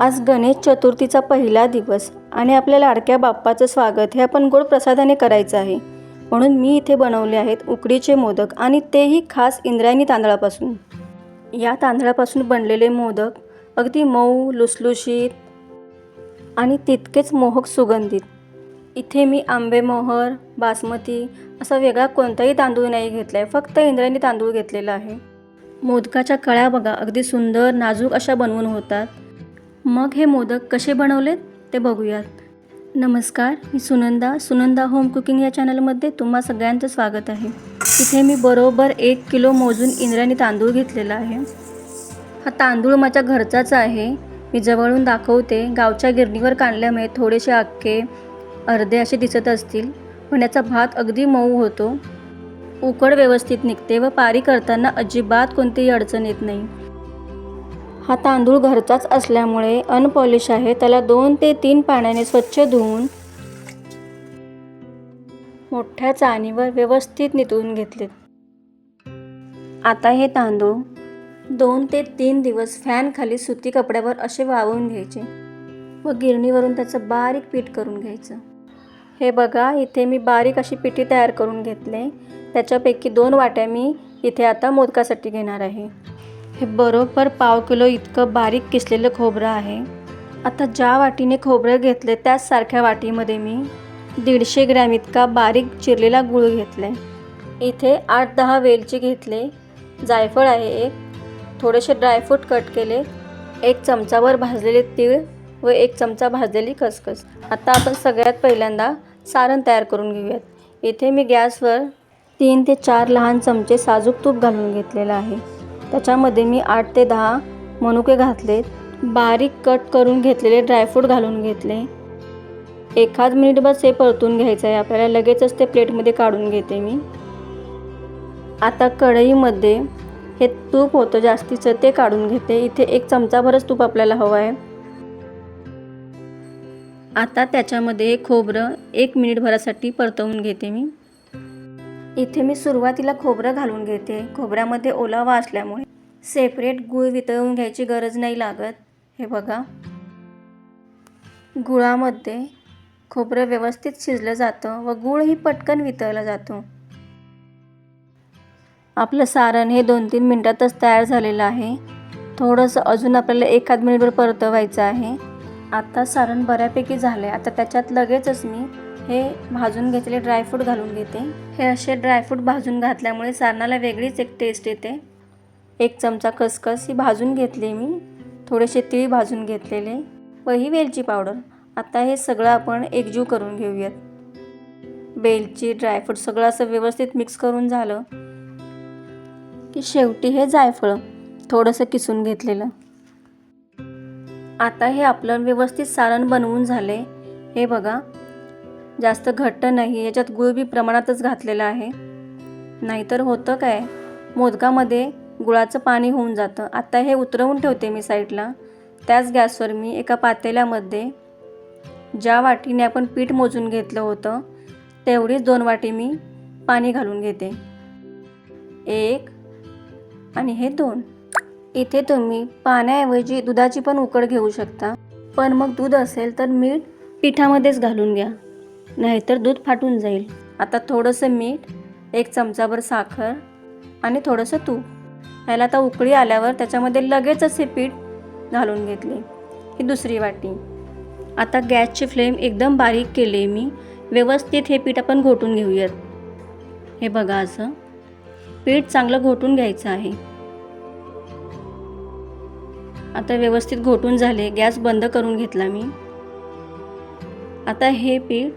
आज गणेश चतुर्थीचा पहिला दिवस आणि आपल्या लाडक्या बाप्पाचं स्वागत हे आपण गोड प्रसादाने करायचं आहे. म्हणून मी इथे बनवले आहेत उकडीचे मोदक आणि तेही खास इंद्रायणी तांदळापासून. या तांदळापासून बनलेले मोदक अगदी मऊ लुसलुशीत आणि तितकेच मोहक सुगंधित. इथे मी आंबेमोहर बासमती असा वेगळा कोणताही तांदूळ नाही घेतला आहे फक्त इंद्रायणी तांदूळ घेतलेला आहे. मोदकाच्या कळ्या बघा अगदी सुंदर नाजूक अशा बनवून होतात. मग हे मोदक कसे बनवलेत ते बघूयात. नमस्कार मी सुनंदा. सुनंदा होम कुकिंग या चॅनलमध्ये तुम्हा सगळ्यांचं स्वागत आहे. इथे मी बरोबर एक किलो मोजून इंद्रायणी तांदूळ घेतलेला आहे. हा तांदूळ माझ्या घरचाच आहे. मी जवळून दाखवते. गावच्या गिरणीवर काढल्यामुळे थोडेसे अख्खे अर्धे असे दिसत असतील. पण याचा भात अगदी मऊ होतो. उकड व्यवस्थित निघते व पारी करताना अजिबात कोणतीही अडचण येत नाही. हा तांदूळ घरचाच असल्यामुळे अनपॉलिश आहे. त्याला दोन ते तीन पाण्याने स्वच्छ धुवून मोठ्या चाळणीवर व्यवस्थित नितळून घेतलेत आता हे तांदूळ दोन ते तीन दिवस फॅनखाली सुती कपड्यावर असे वाळवून घ्यायचे व गिरणीवरून त्याचं बारीक पीठ करून घ्यायचं. हे बघा इथे मी बारीक अशी पिठी तयार करून घेतले. त्याच्यापैकी दोन वाट्या मी इथे आता मोदकासाठी घेणार आहे. हे बरोबर पाव किलो इतकं बारीक किसलेलं खोबरं आहे. आता ज्या वाटीने खोबरं घेतले त्याचसारख्या वाटीमध्ये मी दीडशे ग्रॅम इतका बारीक चिरलेला गूळ घेतले इथे आठ दहा वेलची घेतले. जायफळ आहे एक. थोडेसे ड्रायफ्रूट कट केले. एक चमचावर भाजलेले तीळ व एक चमचा भाजलेली खसखस. आता आपण सगळ्यात पहिल्यांदा सारण तयार करून घेऊयात. इथे मी गॅसवर तीन ते चार लहान चमचे साजूक तूप घालून घेतलेलं आहे. त्याच्यामध्ये मी आठ ते दहा मनुके घातलेत बारीक कट करून घेतलेले ड्रायफ्रूट घालून घेतले. एखाद मिनिट बस हे परतून घ्यायचं आहे. आपल्याला लगेचच ते प्लेटमध्ये काढून घेते मी. आता कढईमध्ये हे तूप होतं जास्तीचं ते काढून घेते. इथे एक चमचाभरच तूप आपल्याला हवं आहे. आता त्याच्यामध्ये खोबरं एक मिनिटभरासाठी परतवून घेते मी. इथे मी सुरुवातीला खोबरं घालून घेते. खोबऱ्यामध्ये ओलावा असल्यामुळे सेपरेट गूळ वितळवून घ्यायची गरज नाही लागत. हे बघा. गुळामध्ये खोबरं व्यवस्थित शिजलं जातं व गूळही पटकन वितळला जातो. आपलं सारण हे दोन तीन मिनटातच तयार झालेलं आहे. थोडंसं अजून आपल्याला एखाद मिनिटभर परतवायचं आहे. आता सारण बऱ्यापैकी झालं आहे आता त्याच्यात लगेचच मी हे भाजून घेतलेले ड्रायफ्रूट घालून घेते. हे असे ड्रायफ्रूट भाजून घातल्यामुळे सारणाला वेगळीच एक टेस्ट येते. एक चमचा खसखस ही भाजून घेतली मी. थोडेसे तीळ भाजून घेतलेले. व ही वेलची पावडर आता हे सगळं आपण एकजीव करून घेऊयात. वेलची ड्रायफ्रूट सगळं असं व्यवस्थित मिक्स करून झालं की शेवटी हे जायफळ थोडंसं किसून घेतलेलं. आता हे आपलं व्यवस्थित सारण बनवून झाले. हे बघा जास्त घट्ट नाही याच्यात गुळ बी प्रमाणातच घातलेलं आहे. नाहीतर होतं काय? मोदकामध्ये गुळाचं पाणी होऊन जातं. आता हे उतरवून ठेवते मी साईडला. त्याच गॅसवर मी एका पातेल्यामध्ये ज्या वाटीने आपण पीठ मोजून घेतलं होतं तेवढीच दोन वाटी मी पाणी घालून घेते. एक आणि हे दोन. इथे तुम्ही पाण्याऐवजी दुधाची पण उकड घेऊ शकता. पण मग दूध असेल तर मीठ पिठामध्येच घालून घ्या. नाहीतर दूध फाटून जाईल. आता थोडंसं मीठ एक चमचाभर साखर आणि थोडंसं तूप. ह्याला आता उकळी आल्यावर त्याच्यामध्ये लगेचच हे पीठ घालून घेतले. ही दुसरी वाटी. आता गॅसची फ्लेम एकदम बारीक केली मी. व्यवस्थित हे पीठ आपण घोटून घेऊयात. हे बघा असं. पीठ चांगलं घोटून घ्यायचं आहे. आता व्यवस्थित घोटून झाले. गॅस बंद करून घेतला मी. आता हे पीठ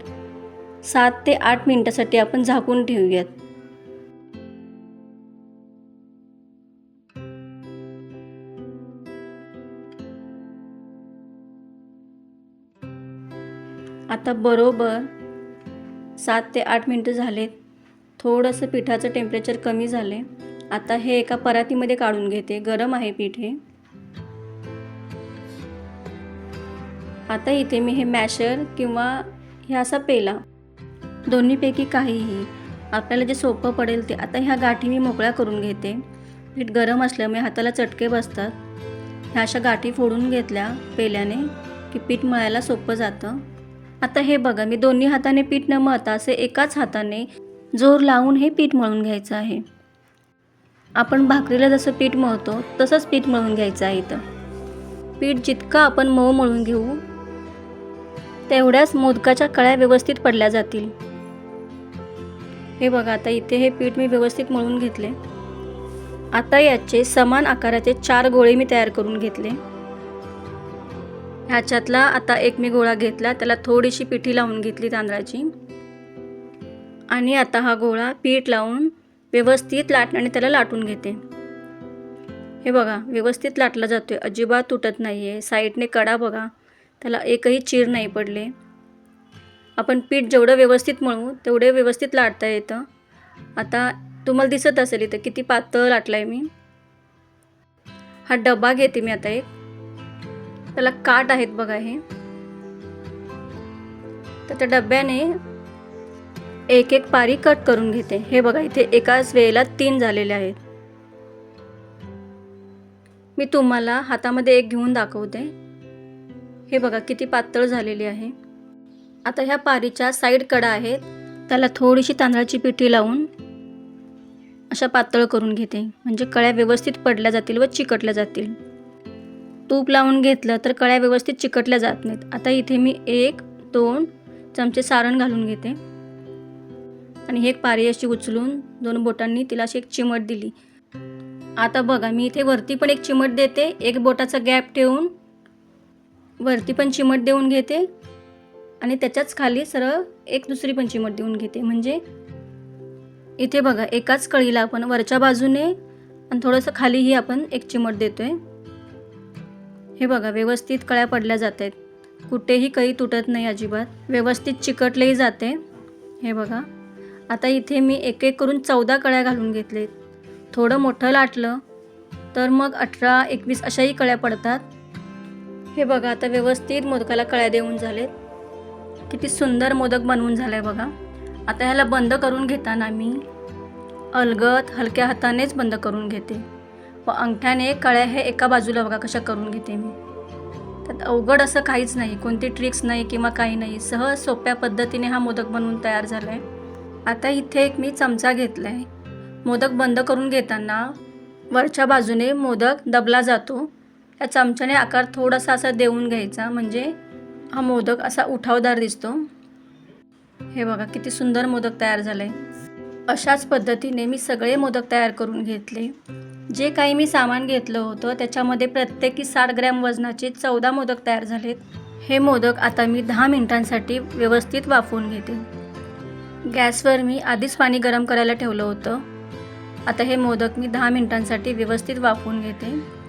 सात ते आठ मिनटासाठी आपण झाकून ठेवूयात. आता बरोबर सात ते आठ मिनटं झालेत. थोडंसं पिठाचं टेम्परेचर कमी झाले आता हे एका परातीमध्ये काढून घेते. गरम आहे पीठ हे. आता इथे मी हे मॅशर किंवा हे असा पेला. दोन्हीपैकी काहीही. आपल्याला जे सोपं पडेल ते. आता ह्या गाठी मी मोकळ्या करून घेते. पीठ गरम असल्यामुळे हाताला चटके बसतात. ह्या अशा गाठी फोडून घेतल्या पेल्याने की पीठ मळायला सोपं जातं. आता हे बघा मी दोन्ही हाताने पीठ न मळता असे एकाच हाताने जोर लावून हे पीठ मळून घ्यायचं आहे. आपण भाकरीला जसं पीठ मळतो तसंच पीठ मळून घ्यायचं आहे इथं. पीठ जितकं आपण मऊ मळून घेऊ तेवढ्याच मोदकाच्या कळ्या व्यवस्थित पडल्या जातील. हे बघा आता इथे हे पीठ मी व्यवस्थित मळून घेतले. आता याचे समान आकाराचे चार गोळे मी तयार करून घेतले. ह्याच्यातला आता एक मी गोळा घेतला त्याला थोडीशी पिठी लावून घेतली तांदळाची. आणि आता हा गोळा पीठ लावून व्यवस्थित लाटण्याने त्याला लाटून घेते. हे बघा व्यवस्थित लाटला जातोय अजिबात तुटत नाही आहे साईडने कडा बघा त्याला एकही चीर नाही पडले. आपण पीठ जेवढं व्यवस्थित मळू तेवढे व्यवस्थित लाटता येतं. आता तुम्हाला दिसत असेल इथं किती पातळ लाटलं आहे मी. हा डबा घेते मी आता एक. त्याला काट आहेत बघा हे. तर त्या डब्याने एक एक पारी कट करून घेते. हे बघा इथे एकाच वेळेला तीन झालेले आहेत. मी तुम्हाला हातामध्ये एक घेऊन दाखवते. हे बघा किती पातळ झालेली आहे. आता ह्या पारीच्या साईड कडा आहेत. त्याला थोडीशी तांदळाची पिठी लावून अशा पातळ करून घेते. म्हणजे कळ्या व्यवस्थित पडल्या जातील व चिकटल्या जातील. तूप लावून घेतलं तर कळ्या व्यवस्थित चिकटल्या जात नाहीत. आता इथे मी एक दोन चमचे सारण घालून घेते. आणि एक पारी अशी उचलून दोन बोटांनी तिला अशी एक चिमट दिली. आता बघा मी इथे वरती पण एक चिमट देते. एक बोटाचा गॅप ठेवून वरती पण चिमट देऊन घेते. आणि त्याच्याच खाली सरळ एक दुसरी पण देऊन घेते. म्हणजे इथे बघा एकाच कळीला आपण वरच्या बाजूने आणि थोडंसं खालीही आपण एक चिमट देतो आहे हे बघा व्यवस्थित कळ्या पडल्या जात आहेत कुठेही कळी तुटत नाही अजिबात. व्यवस्थित चिकटलेही जाते. हे बघा. आता इथे मी एक एक करून चौदा कळ्या घालून घेतलेत. थोडं मोठं लाटलं तर मग अठरा एकवीस अशाही कळ्या पडतात. हे बघा आता व्यवस्थित मोदकाला कळ्या देऊन झालेत. किती सुंदर मोदक बनवून झालं आहे बघा. आता ह्याला बंद करून घेताना मी अलगत हलक्या हातानेच बंद करून घेते. व अंगठ्याने कळ्या हे एका बाजूला बघा कशा करून घेते मी. त्यात अवघड असं काहीच नाही कोणती ट्रिक्स नाही किंवा काही नाही सहज सोप्या पद्धतीने हा मोदक बनवून तयार झाला आहे आता इथे एक मी चमचा घेतला आहे मोदक बंद करून घेताना वरच्या बाजूने मोदक दबला जातो. या चमच्याने आकार थोडासा असा देऊन घ्यायचा म्हणजे हा मोदक असा उठावदार दिसतो. हे बघा किती सुंदर मोदक तयार झाले. अशाच पद्धतीने मी सगळे मोदक तयार करून घेतले. जे काही मी सामान घेतलं होतं त्याच्यामध्ये प्रत्येकी साठ ग्रॅम वजनाचे चौदा मोदक तयार झालेत. हे मोदक आता मी दहा मिनिटांसाठी व्यवस्थित वाफवून घेते. गॅसवर मी आधीच पाणी गरम करायला ठेवलं होतं. आता हे मोदक मी दहा मिनिटांसाठी व्यवस्थित वाफवून घेते.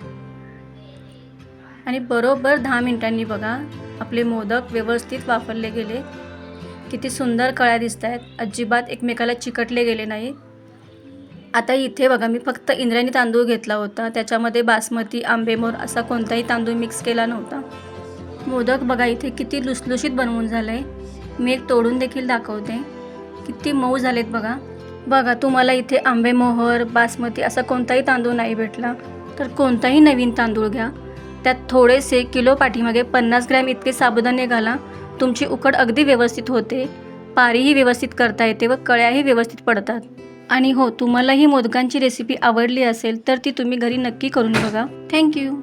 आणि बरोबर दहा मिनिटांनी बघा आपले मोदक व्यवस्थित वापरले गेले. किती सुंदर कळ्या दिसत आहेत अजिबात एकमेकाला चिकटले गेले नाहीत. आता इथे बघा मी फक्त इंद्रायणी तांदूळ घेतला होता. त्याच्यामध्ये बासमती आंबेमोर असा कोणताही तांदूळ मिक्स केला नव्हता. मोदक बघा इथे किती लुसलुशीत बनवून झालं आहे मी एक तोडून देखील दाखवते. किती मऊ झालेत बघा. बघा तुम्हाला इथे आंबेमोहर बासमती असा कोणताही तांदूळ नाही भेटला. तर कोणताही नवीन तांदूळ घ्या. त्यात थोडेसे किलो पाठीमागे पन्नास ग्रॅम इतके साबुदाणे घाला. तुमची उकड अगदी व्यवस्थित होते. पारीही व्यवस्थित करता येते व कळ्याही व्यवस्थित पडतात. आणि हो तुम्हाला ही मोदकांची रेसिपी आवडली असेल तर ती तुम्ही घरी नक्की करून बघा. थँक्यू